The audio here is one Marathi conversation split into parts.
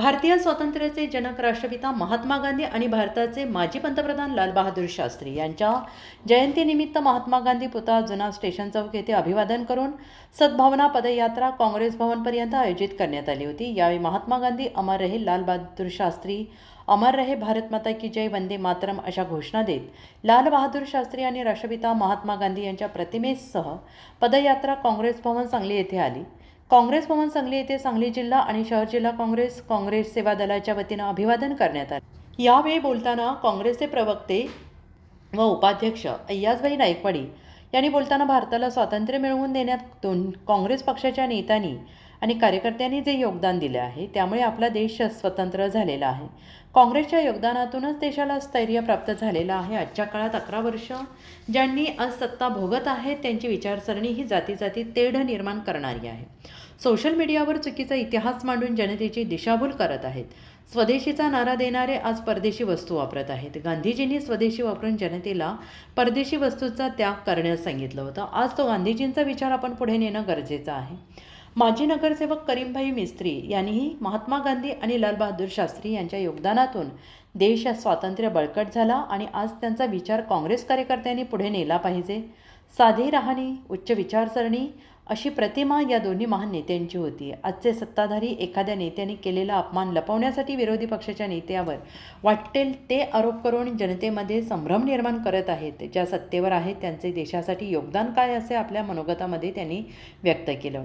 भारतीय स्वातंत्र्याचे जनक राष्ट्रपिता महात्मा गांधी आणि भारताचे माजी पंतप्रधान लालबहादूर शास्त्री यांच्या जयंतीनिमित्त महात्मा गांधी पुतळा जुना स्टेशन चौक येथे अभिवादन करून सद्भावना पदयात्रा काँग्रेस भवनपर्यंत आयोजित करण्यात आली होती. यावेळी महात्मा गांधी अमर रहे लालबहादूर शास्त्री अमर रहे भारत माता की जय वंदे मातरम अशा घोषणा देत लाल बहादूर शास्त्री आणि राष्ट्रपिता महात्मा गांधी यांच्या प्रतिमेसह पदयात्रा काँग्रेस भवन सांगली येथे आली. काँग्रेस भवन सांगली येथे सांगली जिल्हा आणि शहर जिल्हा काँग्रेस काँग्रेस सेवा दलाच्या वतीनं अभिवादन करण्यात आले. यावेळी बोलताना काँग्रेसचे प्रवक्ते व उपाध्यक्ष अय्याजबाई नाईकवाडी यांनी बोलताना भारताला स्वातंत्र्य मिळवून देण्यात दोन काँग्रेस पक्षाच्या नेत्यांनी आणि कार्यकर्त्यांनी जे योगदान दिले आहे त्यामुळे आपला देश स्वतंत्र झालेला आहे. काँग्रेसच्या योगदानातूनच देशाला स्थैर्य प्राप्त झालेलं आहे. आजच्या काळात अकरा वर्ष ज्यांनी आज सत्ता भोगत आहेत त्यांची विचारसरणी ही जाती जाती तेढ निर्माण करणारी आहे. सोशल मीडियावर चुकीचा इतिहास मांडून जनतेची दिशाभूल करत आहेत. स्वदेशीचा नारा देणारे आज परदेशी वस्तू वापरत आहेत. गांधीजींनी स्वदेशी वापरून जनतेला परदेशी वस्तूंचा त्याग करण्यास सांगितलं होतं. आज तो गांधीजींचा विचार आपण पुढे नेणं गरजेचं आहे. माजी नगरसेवक करीमभाई मिस्त्री यांनीही महात्मा गांधी आणि लालबहादूर शास्त्री यांच्या योगदानातून देश स्वातंत्र्य बळकट झाला आणि आज त्यांचा विचार काँग्रेस कार्यकर्त्यांनी पुढे नेला पाहिजे. साधी राहणी उच्च विचारसरणी अशी प्रतिमा या दोन्ही महान नेत्यांची होती. आजचे सत्ताधारी एखाद्या नेत्याने केलेला अपमान लपवण्यासाठी विरोधी पक्षाच्या नेत्यावर वाटेल ते आरोप करून जनतेमध्ये संभ्रम निर्माण करत आहेत. ज्या सत्तेवर आहेत त्यांचे देशासाठी योगदान काय असे आपल्या मनोगतामध्ये त्यांनी व्यक्त केलं.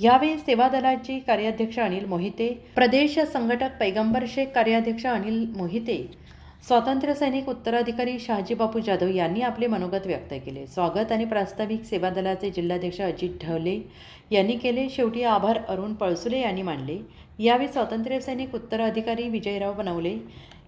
यावेळी सेवा दलाची कार्याध्यक्ष अनिल मोहिते प्रदेश संघटक पैगंबर शेख कार्याध्यक्ष अनिल मोहिते स्वातंत्र्य सैनिक उत्तराधिकारी शहाजीबापू जाधव यांनी आपले मनोगत व्यक्त केले. स्वागत आणि प्रास्ताविक सेवा दलाचे जिल्हाध्यक्ष अजित ढवले यांनी केले. शेवटी आभार अरुण पळसुले यांनी मांडले यावेळी स्वातंत्र्य सैनिक उत्तराधिकारी विजयराव बनवले.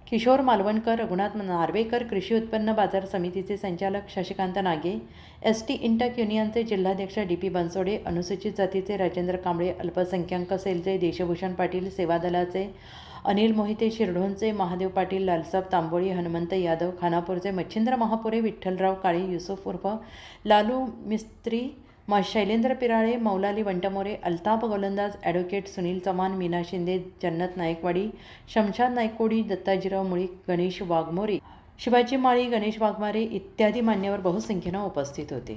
किशोर मालवणकर रघुनाथ नार्वेकर कृषी उत्पन्न बाजार समितीचे संचालक शशिकांत नागे एस टी इंटक युनियनचे जिल्हाध्यक्ष डी पी बनसोडे अनुसूचित जातीचे राजेंद्र कांबळे अल्पसंख्याक सेलचे देशभूषण पाटील सेवा दलाचे अनिल मोहिते शिरढोणचे महादेव पाटील लालसाब तांबोळी हनुमंत यादव खानापूरचे मच्छिंद्र महापुरे विठ्ठलराव काळे युसुफ उर्फ लालू मिस्त्री म शैलेंद्र पिराळे मौलाली वंटमोरे अल्ताप गोलंदाज ॲडव्होकेट सुनील चव्हाण मीना शिंदे जन्नत नायकवाडी शमशाद नायकोडी दत्ताजीराव मुळीक गणेश वाघमोरे. शिवाजी माळी गणेश वाघमारे इत्यादी मान्यवर बहुसंख्येनं उपस्थित होते.